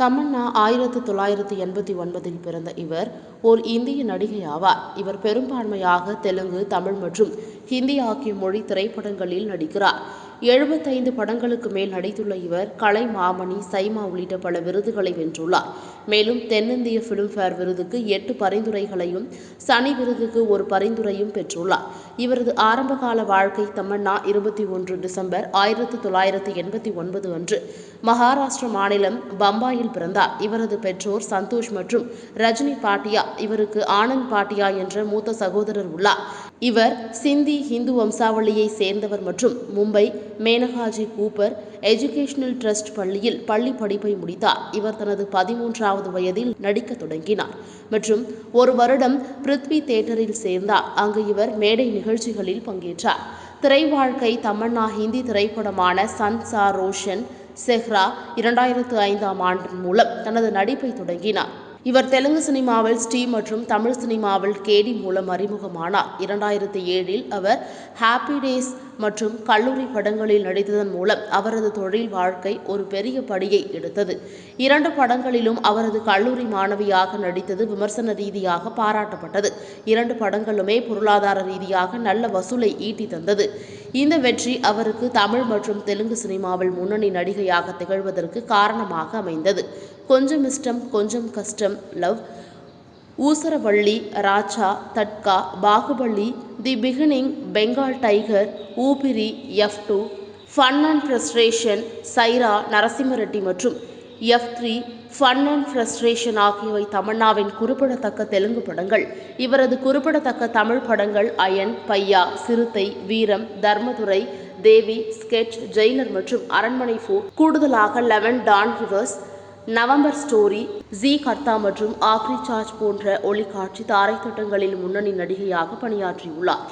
தமன்னா ஆயிரத்து தொள்ளாயிரத்து எண்பத்தி ஒன்பதில் பிறந்த இவர் ஓர் இந்திய நடிகை ஆவார் இவர் பெரும்பான்மையாக தெலுங்கு தமிழ் மற்றும் ஹிந்தி ஆகிய மொழி திரைப்படங்களில் நடிக்கிறார். எழுபத்தைந்து படங்களுக்கு மேல் நடித்துள்ள இவர் கலை மாமணி சைமா உள்ளிட்ட பல விருதுகளை வென்றுள்ளார். மேலும் தென்னிந்திய பிலிம்பேர் விருதுக்கு எட்டு பரிந்துரைகளையும் சனி விருதுக்கு ஒரு பரிந்துரையும் பெற்றுள்ளார். இவரது ஆரம்பகால வாழ்க்கை தமன்னா இருபத்தி ஒன்று டிசம்பர் ஆயிரத்தி தொள்ளாயிரத்தி எண்பத்தி ஒன்பது அன்று மகாராஷ்டிர மாநிலம் பம்பாயில் பிறந்தார். இவரது பெற்றோர் சந்தோஷ் மற்றும் ரஜினி பாட்டியா இவருக்கு ஆனந்த் பாட்டியா என்ற மூத்த சகோதரர் உள்ளார். இவர் சிந்தி இந்து வம்சாவளியை சேர்ந்தவர் மற்றும் Mumbai Maneckji Cooper educational trust பள்ளியில் பள்ளி படிப்பை முடித்தார். இவர் தனது பதிமூன்றாவது வயதில் நடிக்க தொடங்கினார் மற்றும் ஒரு வருடம் பிருத்வி தேட்டரில் சேர்ந்தார். அங்கு இவர் மேடை நிகழ்ச்சிகளில் பங்கேற்றார். திரை வாழ்க்கை தமன்னா ஹிந்தி திரைப்படமான சன்சா ரோஷன் செஹ்ரா இரண்டாயிரத்து ஐந்தாம் ஆண்டின் மூலம் தனது நடிப்பை தொடங்கினார். இவர் தெலுங்கு சினிமாவில் ஸ்ரீ மற்றும் தமிழ் சினிமாவில் கேடி மூலம் அறிமுகமானார். இரண்டாயிரத்தி ஏழில் அவர் ஹாப்பி டேஸ் மற்றும் கல்லூரி படங்களில் நடித்ததன் மூலம் அவரது தொழில் வாழ்க்கை ஒரு பெரிய படியை எடுத்தது. இரண்டு படங்களிலும் அவரது கல்லூரி மாணவியாக நடித்தது விமர்சன ரீதியாக பாராட்டப்பட்டது. இரண்டு படங்களுமே பொருளாதார ரீதியாக நல்ல வசூலை ஈட்டி தந்தது. இந்த வெற்றி அவருக்கு தமிழ் மற்றும் தெலுங்கு சினிமாவில் முன்னணி நடிகையாக திகழ்வதற்கு காரணமாக அமைந்தது. கொஞ்சம் இஷ்டம் கொஞ்சம் கஷ்டம் love. Oosaravelli Raja Tadakha Baahubali the beginning Bengal tiger Oopiri F two fun and frustration Sye Raa Narasimha Reddy மற்றும் F three fun and frustration ஆகியவை தமன்னாவின் குறிப்பிடத்தக்க தெலுங்கு படங்கள். இவரது குறிப்பிடத்தக்க தமிழ் படங்கள் அயன் பையா சிறுத்தை வீரம் தர்மதுரை தேவி ஸ்கெட்ச் ஜெயிலர் மற்றும் அரண்மனை ஃபோர் கூடுதலாக eleven Don reverse November story Jee Karda மற்றும் ஆக்ரி சார்ஜ் போன்ற ஒளிக்காட்சி தாரை திட்டங்களில் முன்னணி நடிகையாக பணியாற்றியுள்ளார்.